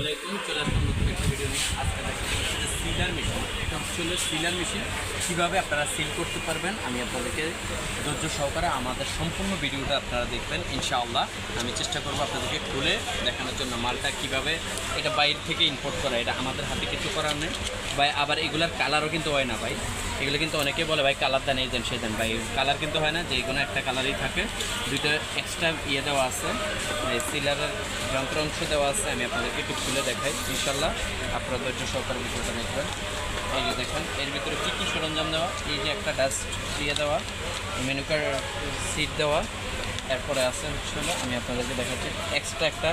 আলাইকুম, চলে আসলাম নতুন একটা ভিডিও নিয়ে। আজকে দেখাচ্ছি সিলার মেশিন এটা হচ্ছে সিলার মেশিন কীভাবে আপনারা সিল করতে পারবেন, আমি আপনাদেরকে ধৈর্য সহকারে আমাদের সম্পূর্ণ ভিডিওটা আপনারা দেখবেন, ইনশাআল্লাহ। আমি চেষ্টা করব আপনাদেরকে খুলে দেখানোর জন্য মালটা কীভাবে এটা বাইরে থেকে ইম্পোর্ট করা, এটা আমাদের হাতে কিছু করার নেই। বা আবার এগুলার কালারও কিন্তু হয় না, ভাই। এগুলো কিন্তু অনেকে বলে, ভাই কালার দেন, এই দেন, সেই দেন। ভাই কালার কিন্তু হয় না যে কোনো একটা কালারই থাকে। দুইটা এক্সট্রা ইয়ে দেওয়া আছে। সিলারের যন্ত্র অংশ দেওয়া আছে, আমি আপনাদেরকে একটু খুলে দেখাই ইনশাল্লাহ আপনারা ধৈর্য সহকারে ভিডিওটা দেখবেন। এই যে দেখেন, এর ভিতরে কী কী সরঞ্জাম দেওয়া? এই যে একটা ডাস্ট দিয়ে দেওয়া, মেনুকার সিট দেওয়া। এরপরে আছে হচ্ছে আমি আপনাদেরকে দেখাচ্ছি এক্সট্রা একটা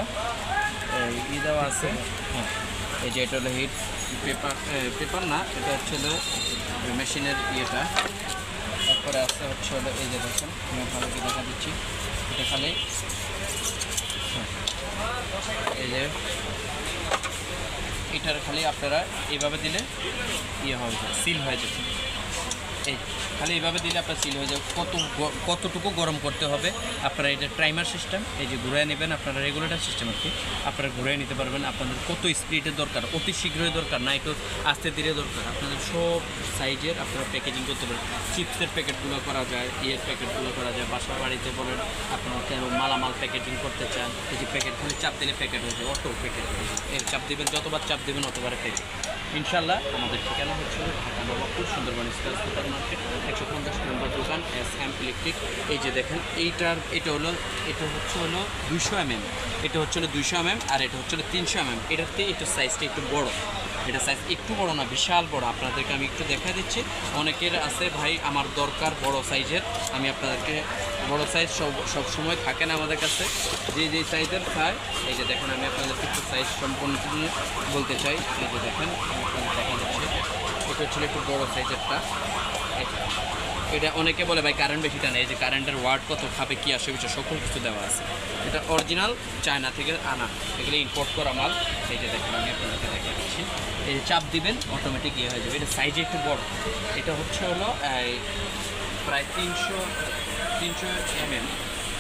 ই দেওয়া আছে। হ্যাঁ এই যে এটা হলো হিট পেপার পেপার না, এটা হচ্ছে মেশিনের ইয়েটা। তারপরে আস্তে হচ্ছে হলো এই যে দেখেন আমি আপনাদেরকে দেখা দিচ্ছি। এটা খালি হ্যাঁ, এই যে এটার খালি আপনারা এইভাবে দিলে ইয়ে হয়ে যায় সিল হয়ে যাবে। এই খালি এইভাবে দিলে আপনার সিল হয়ে যাবে। কত কতটুকু গরম করতে হবে? আপনারা এটা টাইমার সিস্টেম এই যে ঘুরে নেবেন, আপনারা রেগুলেটার সিস্টেম আর কি, আপনারা ঘুরে নিতে পারবেন। আপনাদের কত স্পিডের দরকার? অতি শীঘ্রই দরকার, না একটু আস্তে ধীরে দরকার। আপনাদের সব সাইজের আপনারা প্যাকেজিং করতে পারেন চিপসের প্যাকেটগুলো করা যায়, ইয়ের প্যাকেটগুলো করা যায় বাসা বাড়িতে বলেন, আপনারা কেন মালামাল প্যাকেটিং করতে চান, এই যে প্যাকেট খালি চাপ দিলে প্যাকেট হয়ে যায়, অটো প্যাকেট এর চাপ দেবেন, যতবার চাপ দিবেন, অতবার প্যাকেট ইনশাল্লাহ আমাদের ঠিকানা হচ্ছে Dhaka Nawabpur Sundarban square super market, একশো পঞ্চাশ নম্বর দোকান, এস এম ইলেকট্রিক। এই যে দেখেন, এইটার, এটা হলো, এটা হচ্ছে হলো দুইশো এমএম। এটা হচ্ছে হলো দুইশো এমএম আর এটা হচ্ছে হলো তিনশো এমএম। এটাতে এটা সাইজটা একটু বড়। এটা সাইজ একটু বড় না, বিশাল বড়। আপনাদেরকে আমি একটু দেখা দিচ্ছি। অনেকের আছে, ভাই, আমার দরকার বড় সাইজের আমি আপনাদেরকে বড় সাইজ সব সব সময় থাকে না আমাদের কাছে। যে যে সাইজের চাই এই যে দেখেন আমি আপনাদেরকে একটু সাইজ সম্পূর্ণ বলতে চাই। এই যে দেখেন আপনাদের এটা হচ্ছিল একটু বড় সাইজেরটা এটা অনেকে বলে, ভাই কারেন্ট বেশি টানে। এই যে কারেন্টের ওয়ার্ড কত, খাবে, কী, আসে বিষয় সকল কিছু দেওয়া আছে। এটা অরিজিনাল চায়না থেকে আনা। এগুলো ইম্পোর্ট করা মাল। এই যে দেখেন, আমি আপনাদেরকে দেখা দিচ্ছি। এই যে চাপ দিবেন অটোমেটিক ইয়ে হয়ে যাবে। এটা সাইজে একটু বড়। এটা হচ্ছে হলো প্রায় তিনশো তিনশো এমএম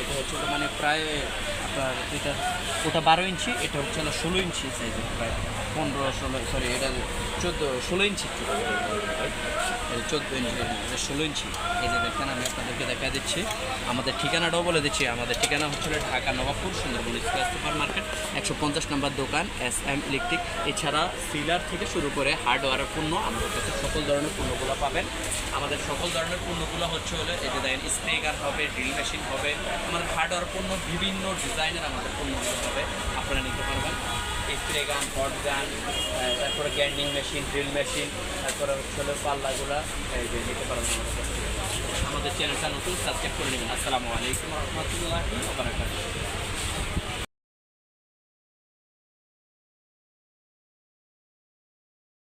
এটা হচ্ছে মানে প্রায় আপনার এটা ওটা বারো ইঞ্চি, এটা হচ্ছে হলো ষোলো ইঞ্চি সাইজের প্রায় পনেরো, ষোলো সরি এটা চোদ্দ, ষোলো ইঞ্চি। চোদ্দ ইঞ্চি এটা ষোলো ইঞ্চি। এই যে দেখেন, আমি আপনাদেরকে দেখা দিচ্ছি। আমাদের ঠিকানাটাও বলে দিচ্ছি। আমাদের ঠিকানা হচ্ছে ঢাকা, নবাবপুর, সুন্দরবন সুপার মার্কেট, একশো পঞ্চাশ নম্বর দোকান, এস এম ইলেকট্রিক। এছাড়া সিলার থেকে শুরু করে হার্ডওয়্যারের পণ্য, আমাদের কাছে সকল ধরনের পণ্যগুলো পাবেন। আমাদের সকল ধরনের পণ্যগুলো হচ্ছে হলো, এই যে দেখেন গান হবে ড্রিল মেশিন হবে। আমাদের হার্ডওয়্যার পণ্য বিভিন্ন ডিজাইনের আমাদের পণ্যগুলো হবে। আপনারা নিতে পারবেন। স্প্রে গান, হট গান তারপরে গ্যান্ডিং মেশিন, ড্রিল মেশিন, তারপরে হলো পাল্লাগুলা নিতে পারবেন আমাদের চ্যানেলটা নতুন, সাবস্ক্রাইব করে নেবেন। আসসালামু আলাইকুম রহমতুল্লাহি